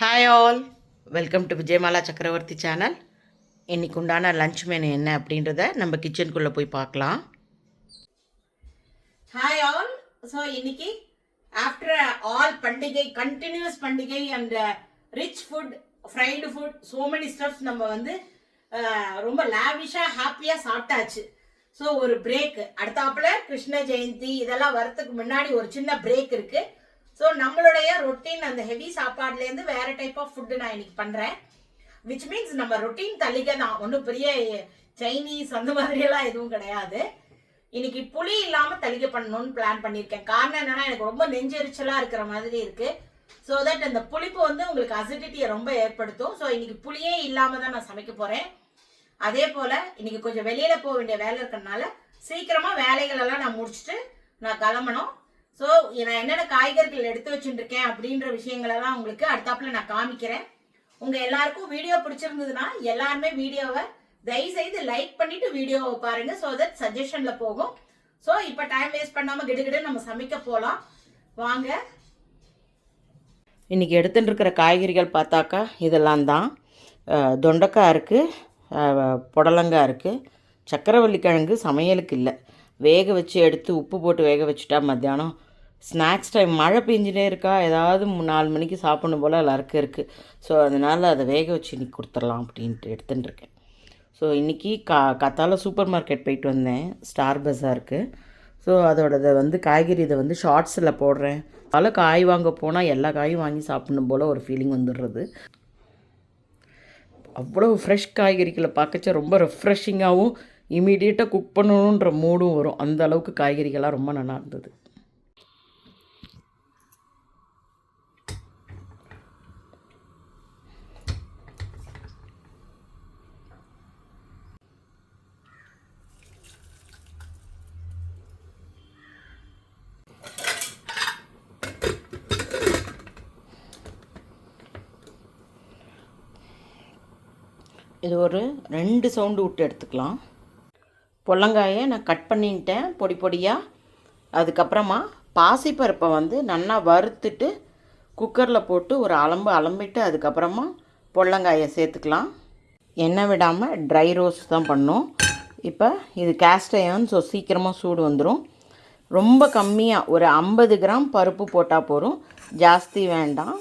Hi all welcome to Vijayamala Chakravarthy channel இன்றைக்கு உண்டான lunch menu என்ன அப்படின்றத நம்ம கிச்சனுக்குள்ளே போய் பார்க்கலாம். ஹாய் ஆல் ஸோ இன்னைக்கு ஆஃப்டர் ஆல் பண்டிகை கண்டினியூஸ் பண்டிகை and rich food fried food so many stuffs நம்ம வந்து ரொம்ப லாவிஷாக ஹாப்பியாக சாப்பிட்டாச்சு. ஸோ ஒரு பிரேக் அடுத்தாப்புல கிருஷ்ண ஜெயந்தி இதெல்லாம் வரத்துக்கு முன்னாடி ஒரு சின்ன பிரேக் இருக்குது ஸோ நம்மளுடைய ரொட்டீன் அந்த ஹெவி சாப்பாடுலேருந்து வேற டைப் ஆஃப் ஃபுட்டு நான் இன்னைக்கு பண்ணுறேன் விச் மீன்ஸ் நம்ம ரொட்டீன் தளிகை தான். ஒன்றும் பெரிய சைனீஸ் அந்த மாதிரியெல்லாம் எதுவும் கிடையாது. இன்னைக்கு புளி இல்லாமல் தளிகை பண்ணணும்னு பிளான் பண்ணியிருக்கேன். காரணம் என்னன்னா எனக்கு ரொம்ப நெஞ்செரிச்சலாக இருக்கிற மாதிரி இருக்கு. ஸோ தட் அந்த புளிப்பு வந்து உங்களுக்கு அசிடிட்டியை ரொம்ப ஏற்படுத்தும். ஸோ இன்னைக்கு புளியே இல்லாமல் தான் நான் சமைக்க போகிறேன் அதே போல் இன்னைக்கு கொஞ்சம் வெளியில் போக வேண்டிய வேலை இருக்கிறனால சீக்கிரமாக வேலைகளெல்லாம் நான் முடிச்சுட்டு நான் கிளம்பணும். ஸோ நான் என்னென்ன காய்கறிகள் எடுத்து வச்சுட்டு அப்படின்ற விஷயங்களெல்லாம் உங்களுக்கு அடுத்தாப்புல நான் காமிக்கிறேன். உங்கள் எல்லாருக்கும் வீடியோ பிடிச்சிருந்ததுன்னா எல்லாருமே வீடியோவை தயவு செய்து லைக் பண்ணிட்டு வீடியோவை பாருங்க. ஸோ தட் சஜஷனில் போகும். ஸோ இப்போ டைம் வேஸ்ட் பண்ணாமல் கிடுகிடு நம்ம சமைக்க போகலாம் வாங்க. இன்னைக்கு எடுத்துட்டு இருக்கிற காய்கறிகள் பார்த்தாக்கா இதெல்லாம் தான். தொண்டக்காய் தொண்டைக்காய் இருக்குது புடலங்காய் இருக்குது சக்கரவள்ளி கிழங்கு சமையலுக்கு இல்லை. வேக வச்சு எடுத்து உப்பு போட்டு வேக வச்சுட்டா மத்தியானம் ஸ்நாக்ஸ் டைம் மழை பெஞ்சினே இருக்கா? ஏதாவது நாலு மணிக்கு சாப்பிடணும் போல் எல்லாருக்கும் இருக்குது ஸோ அதனால் அதை வேக வச்சு இன்னைக்கு கொடுத்துடலாம் அப்படின்ட்டு எடுத்துன்னு இருக்கேன். ஸோ இன்றைக்கி கா கத்தால சூப்பர் மார்க்கெட் போயிட்டு வந்தேன். ஸ்டார் பஸாருக்கு ஸோ அதோடதை வந்து காய்கறி இதை வந்து ஷார்ட்ஸில் போடுறேன். பல காய் வாங்க போனால் எல்லா காயும் வாங்கி சாப்பிடணும் போல் ஒரு ஃபீலிங் வந்துடுறது. அவ்வளோ ஃப்ரெஷ் காய்கறிகளை பார்க்கச்ச ரொம்ப ரெஃப்ரெஷிங்காகவும் இமீடியட்டாக குக் பண்ணணுன்ற மூடும் வரும். அந்த அளவுக்கு காய்கறிகள்லாம் ரொம்ப நல்லா இருந்தது. இது ஒரு ரெண்டு சவுண்டு விட்டு எடுத்துக்கலாம். பொல்லங்காயை நான் கட் பண்ணிட்டேன் பொடி பொடியாக அதுக்கப்புறமா பாசிப்பருப்பை வந்து நல்லா வறுத்துட்டு குக்கரில் போட்டு ஒரு அலம்பு அலம்பிட்டு அதுக்கப்புறமா பொல்லங்காயை சேர்த்துக்கலாம். எண்ணெய் விடாமல் ட்ரை ரோஸ்ட் தான் பண்ணும். இப்போ இது கேஸ்ட் அயர்ன் ஸோ சீக்கிரமாக சூடு வந்துடும் ரொம்ப கம்மியாக ஒரு ஐம்பது கிராம் பருப்பு போட்டால் போதும். ஜாஸ்தி வேண்டாம்.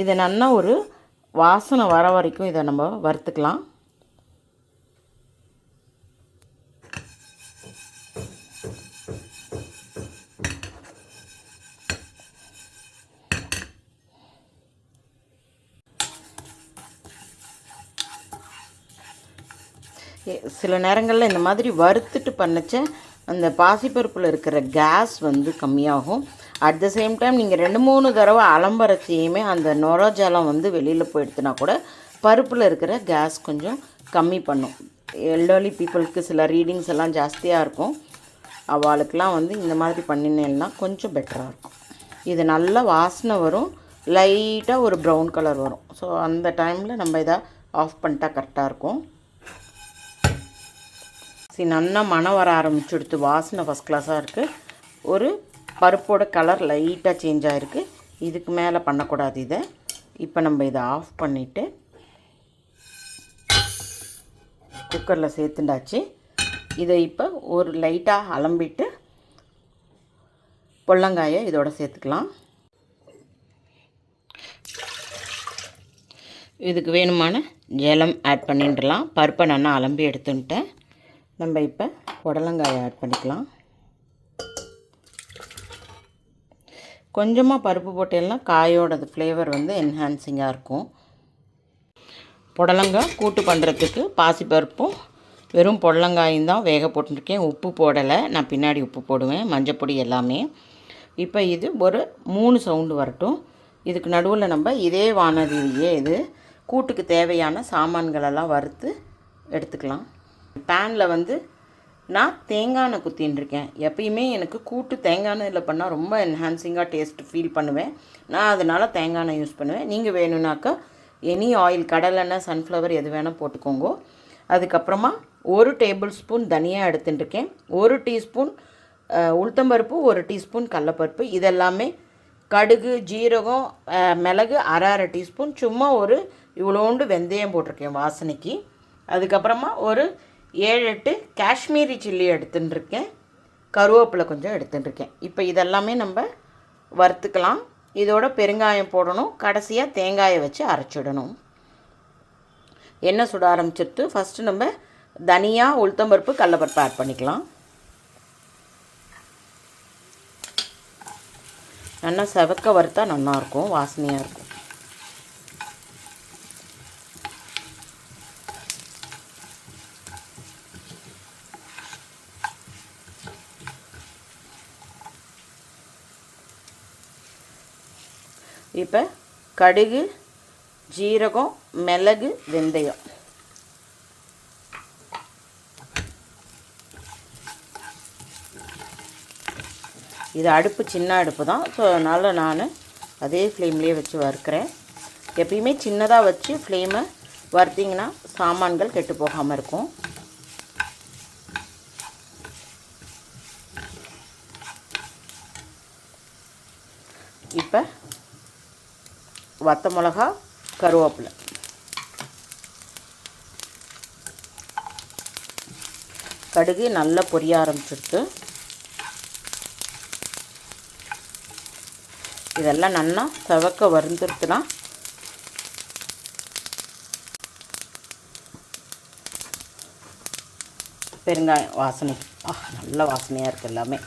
இது நல்லா ஒரு வாசனை வர வரைக்கும் இதை நம்ம வறுத்துக்கலாம். சில நேரங்களில் இந்த மாதிரி வறுத்துட்டு பண்ணச்ச அந்த பாசிப்பருப்பில் இருக்கிற கேஸ் வந்து கம்மியாகும். அட் த சேம் டைம் நீங்கள் ரெண்டு மூணு தடவை அலம்பரத்தையுமே அந்த நுரஜலம் வந்து வெளியில் போயிடுத்துனா கூட பருப்பில் இருக்கிற கேஸ் கொஞ்சம் கம்மி பண்ணும். எல்டர்லி பீப்புளுக்கு சில ரீடிங்ஸ் எல்லாம் ஜாஸ்தியாக இருக்கும். அவளுக்கெலாம் வந்து இந்த மாதிரி பண்ணினேன்னா கொஞ்சம் பெட்டராக இருக்கும். இது நல்லா வாசனை வரும். லைட்டாக ஒரு ப்ரௌன் கலர் வரும். ஸோ அந்த டைமில் நம்ம இதை ஆஃப் பண்ணிட்டா கரெக்டாக இருக்கும். சரி நல்லா மனம் வர ஆரம்பிச்சுடுத்து. வாசனை ஃபஸ்ட் கிளாஸாக இருக்குது ஒரு பருப்போட கலர் லைட்டாக சேஞ்ச் ஆகிருக்கு இதுக்கு மேலே பண்ணக்கூடாது இதை. இப்போ நம்ம இதை ஆஃப் பண்ணிவிட்டு குக்கரில் சேர்த்துண்டாச்சு. இதை இப்போ ஒரு லைட்டாக அலம்பிட்டு பொள்ளங்காயை இதோட சேர்த்துக்கலாம். இதுக்கு வேணுமான ஜலம் ஆட் பண்ணிட்டுலாம் பருப்பை நல்லா அலம்பி எடுத்துன்ட்டேன். நம்ம இப்போ புடலங்காயை ஆட் பண்ணிக்கலாம். கொஞ்சமாக பருப்பு போட்டேன்னா காயோடது ஃப்ளேவர் வந்து என்ஹான்சிங்காக இருக்கும். புடலங்காய் கூட்டு பண்ணுறதுக்கு பாசிப்பருப்பும் வெறும் புடலங்காயும் தான் வேக போட்டுருக்கேன். உப்பு போடலை. நான் பின்னாடி உப்பு போடுவேன். மஞ்சப்பொடி எல்லாமே. இப்போ இது ஒரு மூணு சவுண்டு வரட்டும். இதுக்கு நடுவில் நம்ம இதே வானதிலேயே இது கூட்டுக்கு தேவையான சாமான்களெல்லாம் வறுத்து எடுத்துக்கலாம். பேனில் வந்து நான் தேங்காய் எண்ணெய் குத்தின்னு இருக்கேன் எப்பயுமே எனக்கு கூட்டு தேங்காய் எண்ணெயில் பண்ணால் ரொம்ப என்ஹான்சிங்காக டேஸ்ட் ஃபீல் பண்ணுவேன். நான் அதனால் தேங்காய் எண்ணெய் யூஸ் பண்ணுவேன். நீங்கள் வேணும்னாக்கா எனி ஆயில் கடலெண்ணெய் சன்ஃப்ளவர் எது வேணால் போட்டுக்கோங்க. அதுக்கப்புறமா ஒரு டேபிள் ஸ்பூன் தனியாக எடுத்துட்டுருக்கேன் ஒரு டீஸ்பூன் உளுத்தம்பருப்பு ஒரு டீஸ்பூன் கடலப்பருப்பு. இதெல்லாமே கடுகு ஜீரகம் மிளகு அரை அரை டீஸ்பூன் சும்மா ஒரு இவ்வளோண்டு வெந்தயம் போட்டிருக்கேன் வாசனைக்கு. அதுக்கப்புறமா ஒரு ஏழு எட்டு காஷ்மீரி சில்லி எடுத்துட்டுருக்கேன் கருவேப்பிலை கொஞ்சம் எடுத்துட்டுருக்கேன் இப்போ இதெல்லாமே நம்ம வறுத்துக்கலாம். இதோட பெருங்காயம் போடணும். கடைசியாக தேங்காயை வச்சு அரைச்சிடணும். எண்ணெய் சுட ஆரம்பிச்சிட்டு ஃபஸ்ட்டு நம்ம தனியா உளுத்தம்பருப்பு கடலப்பருப்பு ஆட் பண்ணிக்கலாம். நல்லா செவக்க வறுத்தா நல்லாயிருக்கும் வாசனையாக இருக்கும் இப்போ கடுகு ஜீரகம் மிளகு வெந்தயம். இது அடுப்பு சின்ன அடுப்பு தான். ஸோ அதனால் நான் அதே ஃப்ளேம்லேயே வச்சு வறுக்கிறேன். எப்பயுமே சின்னதாக வச்சு ஃப்ளேமை வறுத்திங்கன்னா சாமான்கள் கெட்டு போகாமல் இருக்கும் இப்போ வத்த மிளகா கருவேப்பிலை. கடுகு நல்லா பொரிய ஆரம்பிச்சிருக்கு இதெல்லாம் நல்லா செவக்க வருந்துருத்துனா பெருங்காயம் வாசனை. ஆ நல்ல வாசனையாக இருக்குது எல்லாமே.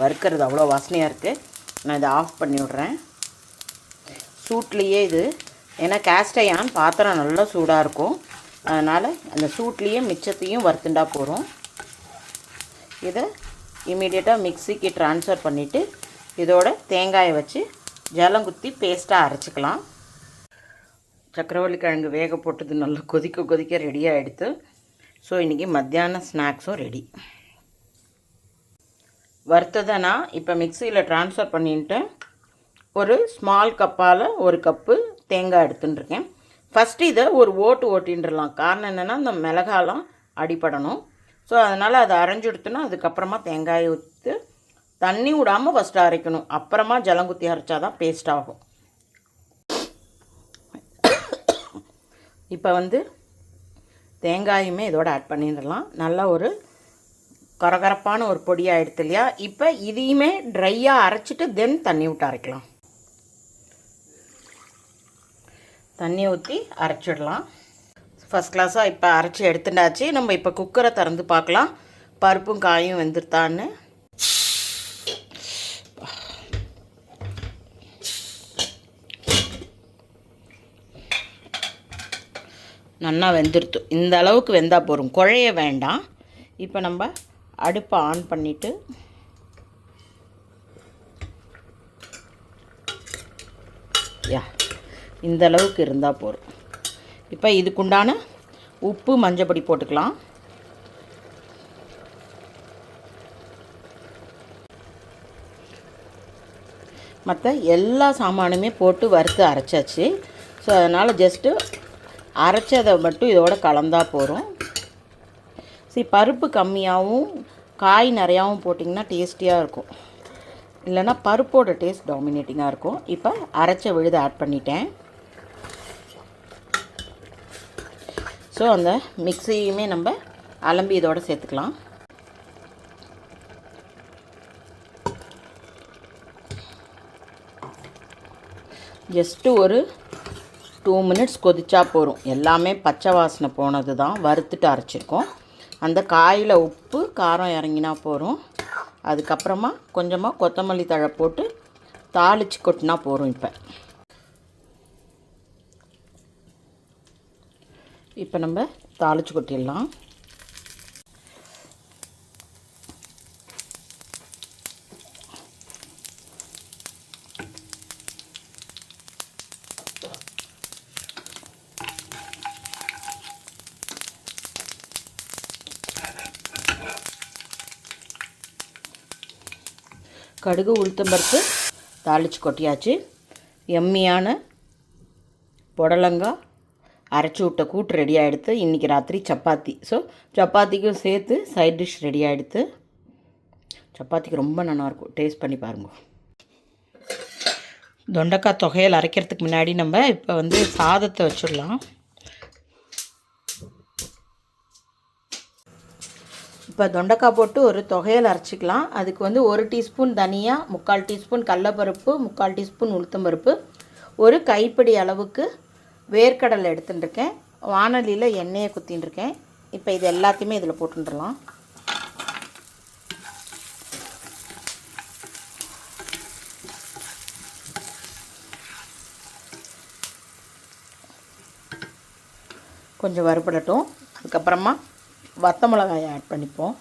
வறுக்கிறது அவ்வளோ வாசனையாக இருக்குது நான் இதை ஆஃப் பண்ணி விட்றேன் சூட்லேயே இது. ஏன்னா கேஸ்டையான் பாத்திரம் நல்லா சூடாக இருக்கும். அதனால் அந்த சூட்லேயே மிச்சத்தையும் வறுத்துண்டா போகிறோம் இதை இமீடியட்டாக மிக்சிக்கு ட்ரான்ஸ்ஃபர் பண்ணிவிட்டு இதோட தேங்காயை வச்சு ஜலம் குத்தி பேஸ்ட்டாக அரைச்சிக்கலாம். சக்கரவள்ளி கிழங்கு வேக போட்டது நல்லா கொதிக்க கொதிக்க ரெடியாக எடுத்து ஸோ இன்றைக்கி மத்தியான ஸ்நாக்ஸும் ரெடி வறுத்ததை நான் இப்போ மிக்சியில் ட்ரான்ஸ்ஃபர் பண்ணிட்டு ஒரு ஸ்மால் கப்பால் ஒரு கப்பு தேங்காய் எடுத்துட்டுருக்கேன் ஃபஸ்ட்டு இதை ஒரு ஓட்டு ஓட்டின்றலாம் காரணம் என்னென்னா இந்த மிளகாலாம் அடிபடணும். ஸோ அதனால் அதை அரைஞ்சு எடுத்தோன்னா அதுக்கப்புறமா தேங்காயை ஊற்றி தண்ணி விடாமல் ஃபஸ்ட்டு அரைக்கணும். அப்புறமா ஜலங்குத்தி அரைச்சா தான் பேஸ்ட் ஆகும். இப்போ வந்து தேங்காயுமே இதோட ஆட் பண்ணிடலாம். நல்லா ஒரு கரகரப்பான ஒரு பொடியாக எடுத்து இல்லையா? இப்போ இதையுமே ட்ரையாக அரைச்சிட்டு தென் தண்ணி விட்டு அரைக்கலாம். தண்ணி ஊற்றி அரைச்சிடலாம். ஃபஸ்ட் கிளாஸாக இப்போ அரைச்சி எடுத்துட்டாச்சு. நம்ம இப்போ குக்கரை திறந்து பார்க்கலாம். பருப்பும் காயும் வெந்துருத்தான்னு நல்லா வெந்துருத்து இந்த அளவுக்கு வெந்தால் போதும். குழைய வேண்டாம். இப்போ நம்ம அடுப்பை ஆன் பண்ணிவிட்டு யா. இந்த அளவுக்கு இருந்தால் போதும். இப்போ இதுக்குண்டான உப்பு மஞ்சப்பொடி போட்டுக்கலாம். மற்ற எல்லா சாமானுமே போட்டு வறுத்து அரைச்சாச்சு. ஸோ அதனால் ஜஸ்ட்டு அரைச்சதை மட்டும் இதோட கலந்தா போகிறோம் சரி பருப்பு கம்மியாகவும் காய் நிறையாவும் போட்டிங்கன்னா டேஸ்டியாக இருக்கும். இல்லைன்னா பருப்போட டேஸ்ட் டாமினேட்டிங்காக இருக்கும். இப்போ அரைச்ச விழுதை ஆட் பண்ணிட்டேன். ஸோ அந்த மிக்ஸியுமே நம்ம அலம்பி இதோட சேர்த்துக்கலாம். ஜஸ்ட்டு ஒரு டூ மினிட்ஸ் கொதிச்சா போதும். எல்லாமே பச்சை வாசனை போனது தான். வறுத்துட்டு அரைச்சிருக்கோம். அந்த காயில் உப்பு காரம் இறங்கினா போதும். அதுக்கப்புறமா கொஞ்சமாக கொத்தமல்லி தழை போட்டு தாளித்து கொட்டினா போதும் இப்போ. இப்போ நம்ம தாளித்து கொட்டிடலாம். கடுகு உளுத்தம்பருப்பு தாளித்து கொட்டியாச்சு. எம்மியான புடலங்காய் அரைச்சி விட்ட கூட்டு ரெடி ஆகிடுத்து இன்றைக்கி ராத்திரி சப்பாத்தி. ஸோ சப்பாத்திக்கும் சேர்த்து சைட் டிஷ் ரெடி ஆகிடுத்து சப்பாத்திக்கு ரொம்ப நல்லாயிருக்கும் டேஸ்ட் பண்ணி பாருங்க. தொண்டைக்காய் தொகையில் அரைக்கிறதுக்கு முன்னாடி நம்ம இப்போ வந்து சாதத்தை வச்சிடலாம். இப்போ தொண்டைக்காய் போட்டு ஒரு தொகையில் அரைச்சிக்கலாம். அதுக்கு வந்து ஒரு டீஸ்பூன் தனியாக முக்கால் டீஸ்பூன் கடலப்பருப்பு முக்கால் டீஸ்பூன் உளுத்தம்பருப்பு. ஒரு கைப்பிடி அளவுக்கு வேர்க்கடலை எடுத்துட்டுருக்கேன். வானலியில் எண்ணெயை குத்தின்னு இருக்கேன் இப்போ இது எல்லாத்தையுமே இதில் போட்டுடலாம் கொஞ்சம் வறுபடட்டும். அதுக்கப்புறமா வத்த மிளகாயை ஆட் பண்ணிப்போம்.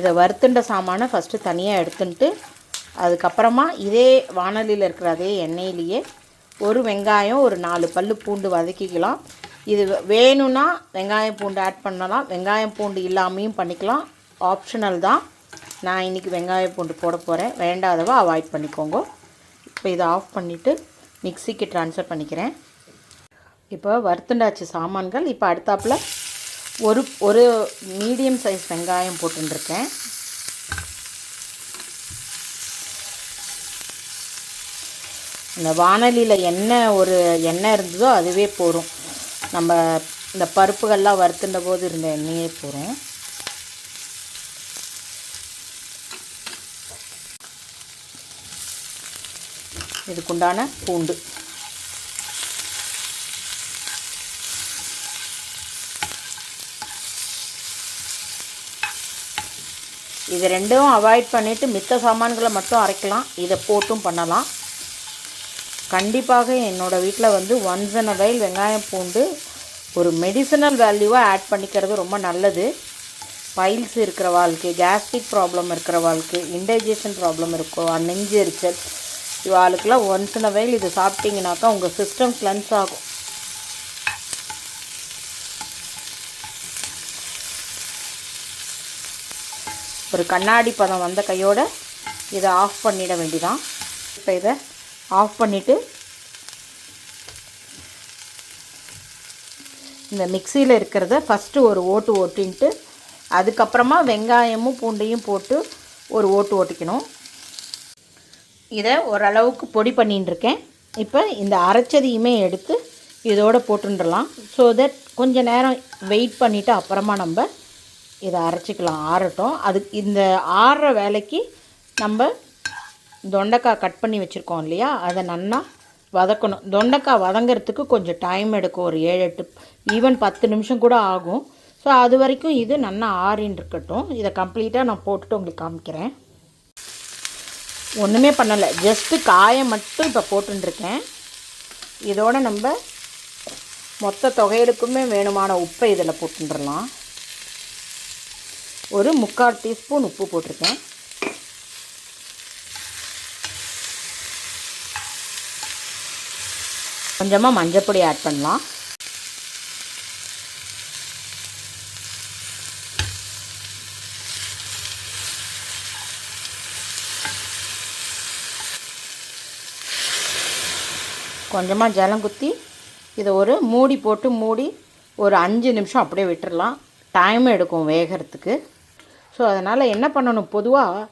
இதை வறுத்துண்ட சாமானை ஃபஸ்ட்டு தனியாக எடுத்துன்ட்டு அதுக்கப்புறமா இதே வானலியில் இருக்கிற அதே எண்ணெயிலேயே ஒரு வெங்காயம் ஒரு நாலு பல் பூண்டு வதக்கிக்கலாம். இது வேணும்னா வெங்காயம் பூண்டு ஆட் பண்ணலாம். வெங்காயம் பூண்டு இல்லாமையும் பண்ணிக்கலாம். ஆப்ஷனல் தான். நான் இன்றைக்கி வெங்காயம் பூண்டு போட போகிறேன் வேண்டாதவா அவாய்ட் பண்ணிக்கோங்க. இப்போ இதை ஆஃப் பண்ணிவிட்டு மிக்சிக்கு ட்ரான்ஸ்ஃபர் பண்ணிக்கிறேன். இப்போ வறுத்துண்டாச்சு சாமான்கள். இப்போ அடுத்தாப்பில் ஒரு ஒரு மீடியம் சைஸ் வெங்காயம் போட்டுருக்கேன் இந்த வானலியில் என்ன ஒரு எண்ணெய் இருந்ததோ அதுவே போகும் நம்ம இந்த பருப்புகள்லாம் வறுத்துட்ட போது இருந்த எண்ணெயே போகும் இதுக்குண்டான பூண்டு. இது ரெண்டும் அவாய்ட் பண்ணிவிட்டு மித்த சாமான்களை மட்டும் அரைக்கலாம். இதை போட்டும் பண்ணலாம். கண்டிப்பாக என்னோடய வீட்டில் வந்து ஒன்ஸ் அண்ட் வைல் வெங்காயம் பூண்டு ஒரு மெடிசனல் வேல்யூவாக ஆட் பண்ணிக்கிறது ரொம்ப நல்லது. பைல்ஸ் இருக்கிற வாழ்க்கை கேஸ்ட்ரிக் ப்ராப்ளம் இருக்கிற வாழ்க்கை இன்டைஜஷன் ப்ராப்ளம் இருக்கும் நெஞ்சு எரிச்சல் இவாளுக்கெல்லாம் ஒன்ஸ் அண்ட் வைல் இது சாப்பிட்டீங்கனாக்கா உங்கள் சிஸ்டம் கிளன்ஸ் ஆகும். ஒரு கண்ணாடி பதம் வந்த கையோடு இதை ஆஃப் பண்ணிட வேண்டிதான். இப்போ இதை ஆஃப் பண்ணிவிட்டு இந்த மிக்சியில் இருக்கிறத ஃபஸ்ட்டு ஒரு ஓட்டு ஓட்டின்ட்டு அதுக்கப்புறமா வெங்காயமும் பூண்டையும் போட்டு ஒரு ஓட்டு ஓட்டிக்கணும். இதை ஓரளவுக்கு பொடி பண்ணின்னு இருக்கேன் இப்போ இந்த அரைச்சதையுமே எடுத்து இதோடு போட்டுடலாம் ஸோ தட் கொஞ்சம் நேரம் வெயிட் பண்ணிவிட்டு அப்புறமா நம்ம இதை அரைச்சிக்கலாம் ஆறட்டும். அது இந்த ஆறுற வேலைக்கு நம்ம தொண்டைக்காய் கட் பண்ணி வச்சுருக்கோம் இல்லையா? அதை நல்லா வதக்கணும். தொண்டைக்காய் வதங்கிறதுக்கு கொஞ்சம் டைம் எடுக்கும். ஒரு ஏழு எட்டு ஈவன் பத்து நிமிஷம் கூட ஆகும். ஸோ அது வரைக்கும் இது நல்லா ஆறின்னு இருக்கட்டும். இதை கம்ப்ளீட்டாக நான் போட்டுட்டு உங்களுக்கு காமிக்கிறேன். ஒன்றுமே பண்ணலை. ஜஸ்ட்டு காயை மட்டும் இப்போ போட்டுருக்கேன் இதோட நம்ம மொத்த தொகையிலுக்குமே வேணுமான உப்பை இதில் போட்டுடலாம் ஒரு முக்கால் டீஸ்பூன் உப்பு போட்டிருக்கேன். கொஞ்சமாக மஞ்சப்பொடி ஆட் பண்ணலாம். கொஞ்சமாக ஜலம் குத்தி இதை ஒரு மூடி போட்டு மூடி ஒரு அஞ்சு நிமிஷம் அப்படியே விட்டுடலாம் டைம் எடுக்கும் வேகிறதுக்கு. ஸோ அதனால் என்ன பண்ணணும்? பொதுவாக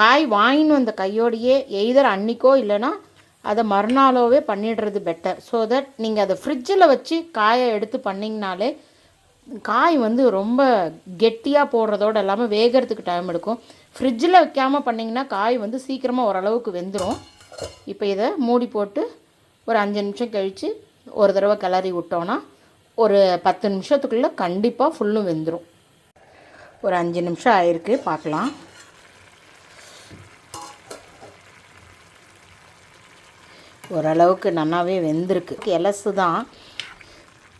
காய் வாங்கின்னு வந்த கையோடையே எய்தர் அன்னிக்கோ இல்லைன்னா அதை மறுநாளோவே பண்ணிடுறது பெட்டர் ஸோ தட் நீங்கள் அதை ஃப்ரிட்ஜில் வச்சு காயை எடுத்து பண்ணிங்கனாலே காய் வந்து ரொம்ப கெட்டியாக போடுறதோட இல்லாமல் வேகிறதுக்கு டைம் எடுக்கும். ஃப்ரிட்ஜில் வைக்காமல் பண்ணிங்கன்னா காய் வந்து சீக்கிரமாக ஓரளவுக்கு வெந்துடும் இப்போ இதை மூடி போட்டு ஒரு அஞ்சு நிமிஷம் கழித்து ஒரு தடவை கிளறி விட்டோன்னா ஒரு பத்து நிமிஷத்துக்குள்ளே கண்டிப்பாக ஃபுல்லும் வெந்துடும் ஒரு அஞ்சு நிமிஷம் ஆயிருக்கு பார்க்கலாம். ஓரளவுக்கு நல்லாவே வெந்திருக்கு. எலசு தான்.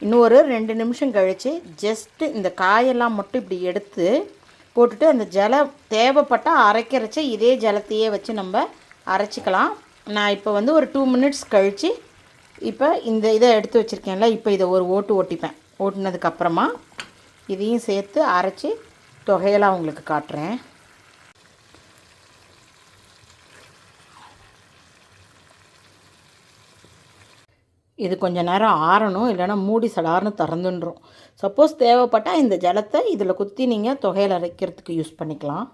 இன்னும் ஒரு ரெண்டு நிமிஷம் கழித்து ஜஸ்ட்டு இந்த காயெல்லாம் மட்டும் இப்படி எடுத்து போட்டுட்டு அந்த ஜலம் தேவைப்பட்டால் அரைக்கிறச்ச இதே ஜலத்தையே வச்சு நம்ம அரைச்சிக்கலாம். நான் இப்போ வந்து ஒரு டூ மினிட்ஸ் கழித்து இப்போ இந்த இதை எடுத்து வச்சுருக்கேன்ல இப்போ இதை ஒரு ஓட்டு ஓட்டிப்பேன். ஓட்டினதுக்கப்புறமா இதையும் சேர்த்து அரைச்சி தொகையெல்லாம் உங்களுக்கு காட்டுறேன். இது கொஞ்சம் நேரம் ஆறணும் இல்லைன்னா மூடி சடார்னு திறந்துன்றோம். சப்போஸ் தேவைப்பட்டால் இந்த ஜலத்தை இதில் குத்தி நீங்கள் தொகையில் அரைக்கிறதுக்கு யூஸ் பண்ணிக்கலாம்.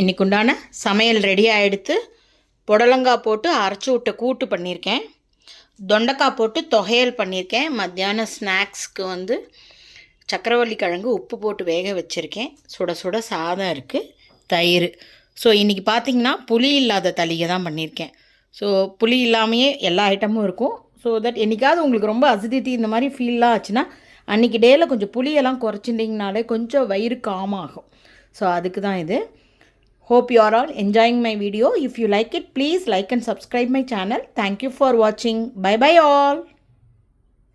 இன்றைக்கு உண்டான சமையல் ரெடி ஆகிடுத்து புடலங்காய் போட்டு அரைச்சி விட்ட கூட்டு பண்ணியிருக்கேன். தொண்டைக்காய் போட்டு தொகையல் பண்ணியிருக்கேன். மத்தியானம் ஸ்நாக்ஸ்க்கு வந்து சக்கரவள்ளி கிழங்கு உப்பு போட்டு வேக வச்சுருக்கேன். சுட சுட சாதம் இருக்குது தயிர். ஸோ இன்றைக்கி பார்த்தீங்கன்னா புளி இல்லாத தளிகை தான் பண்ணியிருக்கேன் ஸோ புளி இல்லாமையே எல்லா ஐட்டமும் இருக்கும். ஸோ தட் என்றைக்காவது உங்களுக்கு ரொம்ப அசிடிட்டி இந்த மாதிரி ஃபீல்லாம் ஆச்சுன்னா அன்றைக்கி டேயில் கொஞ்சம் புளியெல்லாம் குறைச்சிட்டிங்கனாலே கொஞ்சம் வயிறு காம் ஆகும் ஸோ அதுக்கு தான் இது. Hope you are all enjoying my video if you like it please like and subscribe my channel thank you for வாட்சிங் பை பை ஆல்.